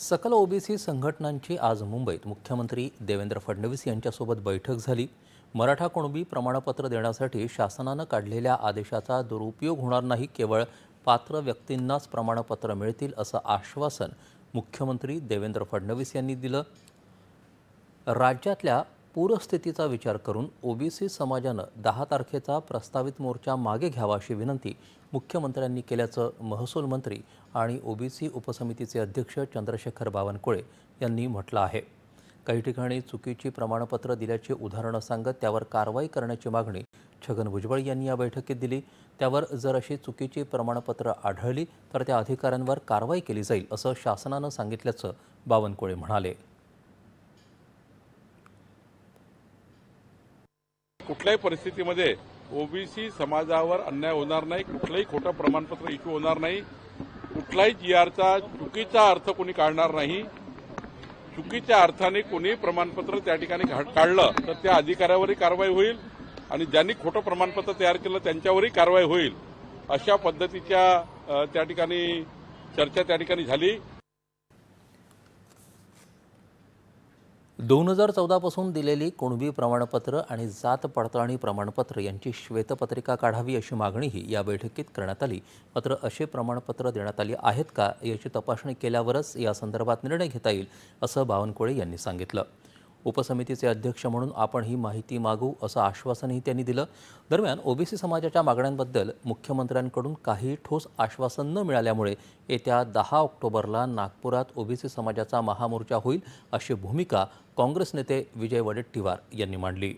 सकल ओबीसी संघटनांची आज मुंबईत मुख्यमंत्री देवेंद्र फडणवीस यांच्यासोबत बैठक झाली. मराठा कुणबी प्रमाणपत्र देण्यासाठी शासनानं काढलेल्या आदेशाचा दुरुपयोग होणार नाही केवळ पात्र व्यक्तींनाच प्रमाणपत्र मिळतील असं आश्वासन मुख्यमंत्री देवेंद्र फडणवीस यांनी दिलं. राज्यातल्या पूरस्थितीचा विचार करून ओबीसी समाजानं दहा तारखेचा प्रस्तावित मोर्चा मागे घ्यावा अशी विनंती मुख्यमंत्र्यांनी केल्याचं महसूल मंत्री आणि ओबीसी उपसमितीचे अध्यक्ष चंद्रशेखर बावनकुळे यांनी म्हटलं आहे. काही ठिकाणी चुकीची प्रमाणपत्र दिल्याची उदाहरणं सांगत त्यावर कारवाई करण्याची मागणी छगन भुजबळ यांनी या बैठकीत दिली. त्यावर जर अशी चुकीची प्रमाणपत्र आढळली तर त्या अधिकाऱ्यांवर कारवाई केली जाईल असं शासनानं सांगितल्याचं बावनकुळे म्हणाले. कुठल्याही परिस्थितीमध्ये ओबीसी समाजावर अन्याय होणार नाही कुठलंही खोटं प्रमाणपत्र इश्यू होणार नाही. कुठलाही जी आरचा चुकीचा अर्थ कोणी काढणार नाही. चुकीच्या अर्थाने कोणी प्रमाणपत्र त्या ठिकाणी घा- काढलं तर त्या अधिकाऱ्यावरही कारवाई होईल आणि ज्यांनी खोटं प्रमाणपत्र तयार केलं त्यांच्यावरही कारवाई होईल. अशा पद्धतीच्या त्या ठिकाणी चर्चा त्या ठिकाणी झाली. दोन हजार चौदापासून दिलेली कुणबी प्रमाणपत्र आणि जात पडताळणी प्रमाणपत्र यांची श्वेतपत्रिका काढावी अशी मागणीही या बैठकीत करण्यात आली. मात्र असे प्रमाणपत्र देण्यात आली आहेत का याची तपासणी केल्यावरच या संदर्भात निर्णय घेता येईल असं बावनकुळे यांनी सांगितलं. उपसमितीचे अध्यक्ष म्हणून आपण ही माहिती मागू असं आश्वासनही त्यांनी दिलं. दरम्यान ओबीसी समाजाच्या मागण्यांबद्दल मुख्यमंत्र्यांकडून काही ठोस आश्वासन न मिळाल्यामुळे येत्या दहा ऑक्टोबरला नागपुरात ओबीसी समाजाचा महामोर्चा होईल अशी भूमिका काँग्रेस नेते विजय वडेट्टीवार यांनी मांडली.